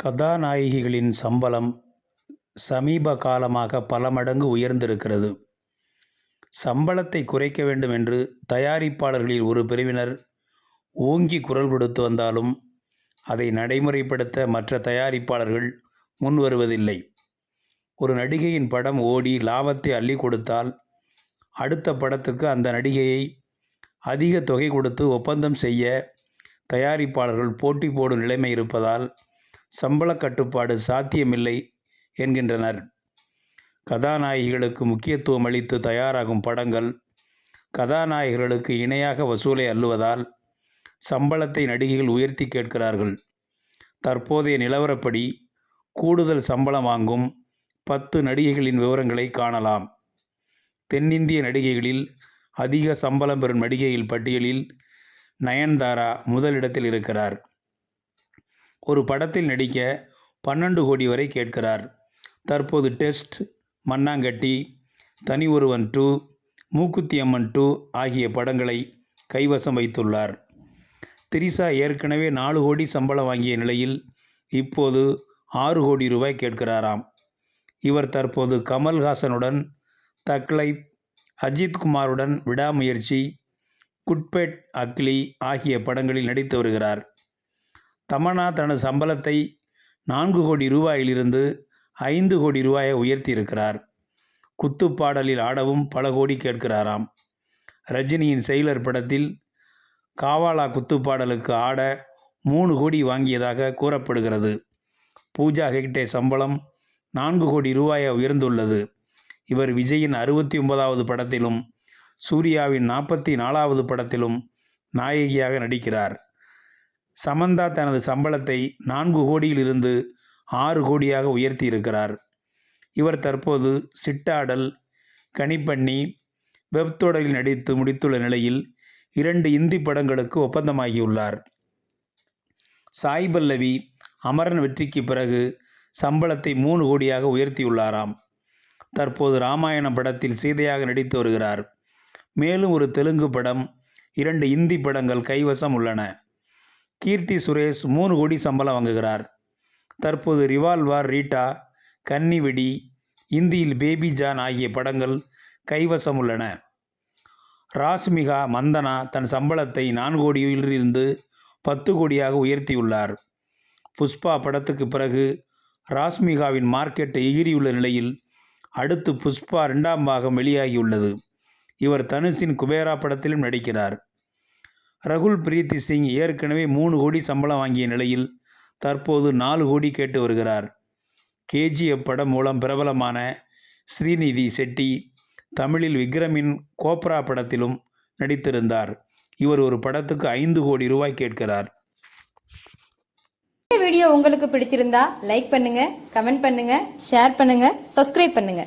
கதாநாயகிகளின் சம்பளம் சமீப காலமாக பல மடங்கு உயர்ந்திருக்கிறது. சம்பளத்தை குறைக்க வேண்டும் என்று தயாரிப்பாளர்களில் ஒரு பிரிவினர் ஓங்கி குரல் கொடுத்து வந்தாலும் அதை நடைமுறைப்படுத்த மற்ற தயாரிப்பாளர்கள் முன் வருவதில்லை ஒரு நடிகையின் படம் ஓடி லாபத்தை அள்ளி கொடுத்தால் அடுத்த படத்துக்கு அந்த நடிகையை அதிக தொகை கொடுத்து ஒப்பந்தம் செய்ய தயாரிப்பாளர்கள் போட்டி போடும் நிலைமை இருப்பதால் சம்பள கட்டுப்பாடு சாத்தியமில்லை என்கின்றனர். கதாநாயகிகளுக்கு முக்கியத்துவம் அளித்து தயாராகும் படங்கள் கதாநாயகர்களுக்கு இணையாக வசூலை அள்ளுவதால் சம்பளத்தை நடிகைகள் உயர்த்தி கேட்கிறார்கள். தற்போதைய நிலவரப்படி கூடுதல் சம்பளம் வாங்கும் பத்து நடிகைகளின் விவரங்களை காணலாம். தென்னிந்திய நடிகைகளில் அதிக சம்பளம் பெறும் நடிகைகள் பட்டியலில் நயன்தாரா முதலிடத்தில் இருக்கிறார். ஒரு படத்தில் நடிக்க பன்னெண்டு கோடி வரை கேட்கிறார். தற்போது டெஸ்ட் மண்ணாங்கட்டி தனி ஒருவன் டூ மூக்குத்தி அம்மன் டூ ஆகிய படங்களை கைவசம் வைத்துள்ளார். திரிசா ஏற்கனவே நாலு கோடி சம்பளம் வாங்கிய நிலையில் இப்போது ஆறு கோடி ரூபாய் கேட்கிறாராம். இவர் தற்போது கமல்ஹாசனுடன் தக்லைப் அஜித்குமாருடன் விடாமுயற்சி குட்பேட் அக்லி ஆகிய படங்களில் நடித்து வருகிறார். தமன்னா தனது சம்பளத்தை நான்கு கோடி ரூபாயிலிருந்து ஐந்து கோடி ரூபாயை உயர்த்தியிருக்கிறார். குத்துப்பாடலில் ஆடவும் பல கோடி கேட்கிறாராம். ரஜினியின் செயலர் படத்தில் காவாலா குத்துப்பாடலுக்கு ஆட மூணு கோடி வாங்கியதாக கூறப்படுகிறது. பூஜா ஹெக்டே சம்பளம் நான்கு கோடி ரூபாயை உயர்ந்துள்ளது. இவர் விஜயின் அறுபத்தி ஒன்பதாவது படத்திலும் சூர்யாவின் நாற்பத்தி நாலாவது படத்திலும் நாயகியாக நடிக்கிறார். சமந்தா தனது சம்பளத்தை நான்கு கோடியிலிருந்து ஆறு கோடியாக உயர்த்தி இருக்கிறார் இவர் தற்போது சிட்டாடல் கனிப்பண்ணி வெப் தொடரில் நடித்து முடித்துள்ள நிலையில் இரண்டு இந்தி படங்களுக்கு ஒப்பந்தமாகியுள்ளார். சாய் பல்லவி அமரன் வெற்றிக்கு பிறகு சம்பளத்தை மூணு கோடியாக உயர்த்தியுள்ளாராம். தற்போது ராமாயணம் படத்தில் சீதையாக நடித்து வருகிறார். மேலும் ஒரு தெலுங்கு படம் இரண்டு இந்தி படங்கள் கைவசம் உள்ளன. கீர்த்தி சுரேஷ் மூணு கோடி சம்பளம் வாங்குகிறார். தற்போது ரிவால்வார் ரீட்டா கன்னிவெடி இந்தியில் பேபி ஜான் ஆகிய படங்கள் கைவசம் உள்ளன ராஸ்மிகா மந்தனா தன் சம்பளத்தை நான்கு கோடியிலிருந்து பத்து கோடியாக உயர்த்தியுள்ளார். புஷ்பா படத்துக்கு பிறகு ராஸ்மிகாவின் மார்க்கெட் எகிரியுள்ள நிலையில் அடுத்து புஷ்பா ரெண்டாம் பாகம் வெளியாகியுள்ளது. இவர் தனுஷின் குபேரா படத்திலும் நடிக்கிறார். ரகுல் பிரீத்தி சிங் ஏற்கனவே மூணு கோடி சம்பளம் வாங்கிய நிலையில் தற்போது நாலு கோடி கேட்டு வருகிறார். கேஜிஎஃப் படம் மூலம் பிரபலமான ஸ்ரீநிதி செட்டி தமிழில் விக்ரமின் கோப்ரா படத்திலும் நடித்திருந்தார். இவர் ஒரு படத்துக்கு ஐந்து கோடி ரூபாய் கேட்கிறார். இந்த வீடியோ உங்களுக்கு பிடிச்சிருந்தா லைக் பண்ணுங்க கமெண்ட் பண்ணுங்க ஷேர் பண்ணுங்க சப்ஸ்கிரைப் பண்ணுங்க.